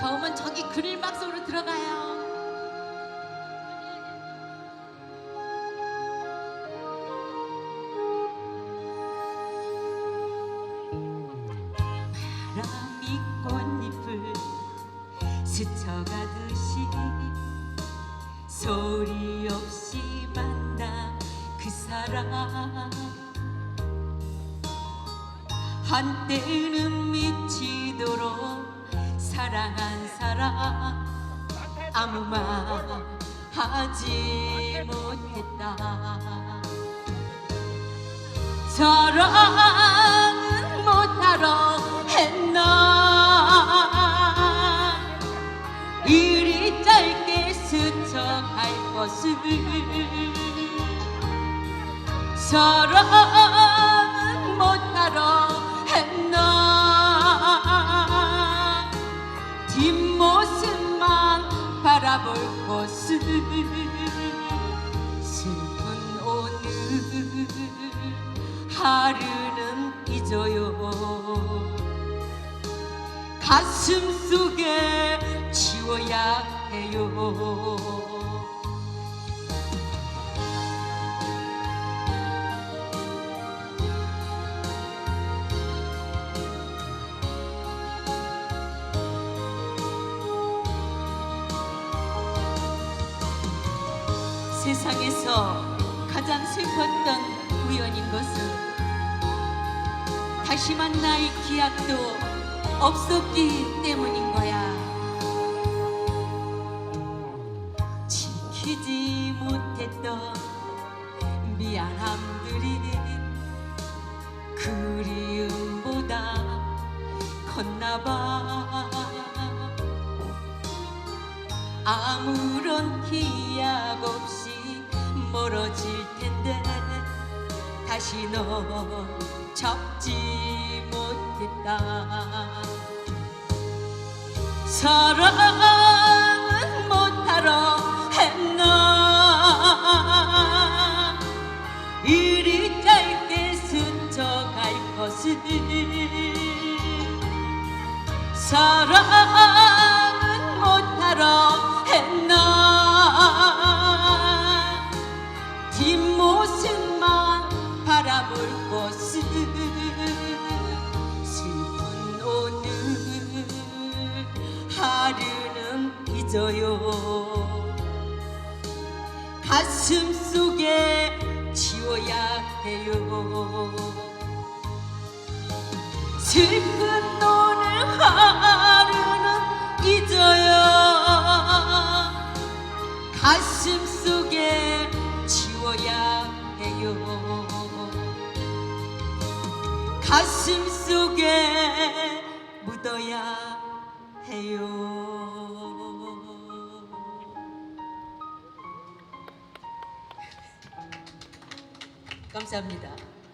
더우면 저기 그릴막 속으로 들어가요. 스쳐가듯이 소리 없이 만나 그 사람 한때는 미치도록 사랑한 사람 아무 말 하지 못했다. 사랑은 못하러 했나? 이리 짧게 스쳐갈 것을. 사랑은 못하러 것을 슬픈 오늘 하루는 잊어요. 가슴 속에 지워야 해요 세상에서 가장 슬펐던 우연인 것은 다시 만날 기약도 없었기 때문인 거야. 지키지 못했던 미안함들이 그리움보다 컸나봐. 아무런 기약 없이 멀어질 텐데 다시 너 잡지 못했다. 사랑은 못하러 했나? 이리 짧게 스쳐갈 것을 사랑은 못하러 했나 것을 슬픈 오늘 하루는 잊어요. 가슴 속에 지워야 해요. 슬픈 오늘 하루는 잊어요. 가슴 속에 지워야 해요 가슴 속에 묻어야 해요 감사합니다.